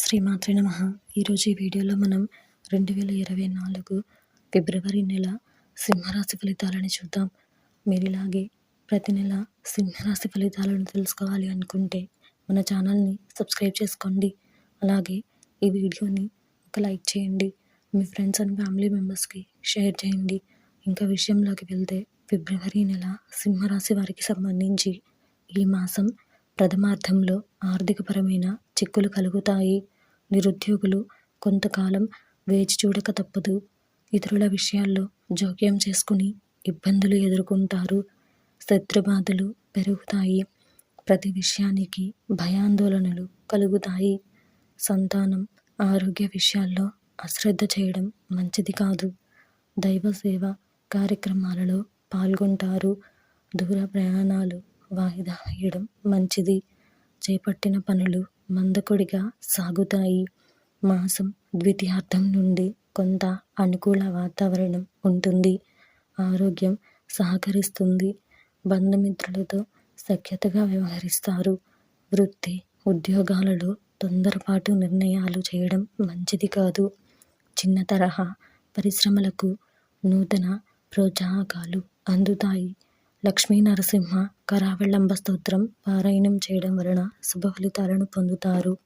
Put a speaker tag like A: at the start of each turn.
A: శ్రీమాత్రి నమ. ఈరోజు ఈ వీడియోలో మనం రెండు వేల ఇరవై నాలుగు ఫిబ్రవరి నెల సింహరాశి ఫలితాలను చూద్దాం. మీరు ఇలాగే ప్రతి నెల సింహరాశి ఫలితాలను తెలుసుకోవాలి అనుకుంటే మన ఛానల్ని సబ్స్క్రైబ్ చేసుకోండి. అలాగే ఈ వీడియోని ఒక లైక్ చేయండి. మీ ఫ్రెండ్స్ అండ్ ఫ్యామిలీ మెంబర్స్కి షేర్ చేయండి. ఇంకా విషయంలోకి వెళ్తే ఫిబ్రవరి నెల సింహరాశి వారికి సంబంధించి ఈ మాసం ప్రథమార్థంలో ఆర్థికపరమైన చిక్కులు కలుగుతాయి. నిరుద్యోగులు కొంతకాలం వేచి చూడక తప్పదు. ఇతరుల విషయాల్లో జోక్యం చేసుకుని ఇబ్బందులు ఎదుర్కొంటారు. శత్రుబాధలు పెరుగుతాయి. ప్రతి విషయానికి భయాందోళనలు కలుగుతాయి. సంతానం ఆరోగ్య విషయాల్లో అశ్రద్ధ చేయడం మంచిది కాదు. దైవ సేవ కార్యక్రమాలలో పాల్గొంటారు. దూర ప్రయాణాలు వాయిదా వేయడం మంచిది. చేపట్టిన పనులు మందకొడిగా సాగుతాయి. మాసం ద్వితీయార్థం నుండి కొంత అనుకూల వాతావరణం ఉంటుంది. ఆరోగ్యం సహకరిస్తుంది. బంధుమిత్రులతో సఖ్యతగా వ్యవహరిస్తారు. వృత్తి ఉద్యోగాలలో తొందరపాటు నిర్ణయాలు చేయడం మంచిది కాదు. చిన్న తరహా పరిశ్రమలకు నూతన ప్రోత్సాహకాలు అందుతాయి. లక్ష్మీ నరసింహ కరావళంబ స్తోత్రం పారాయణం చేయడం వలన శుభ ఫలితాలను పొందుతారు.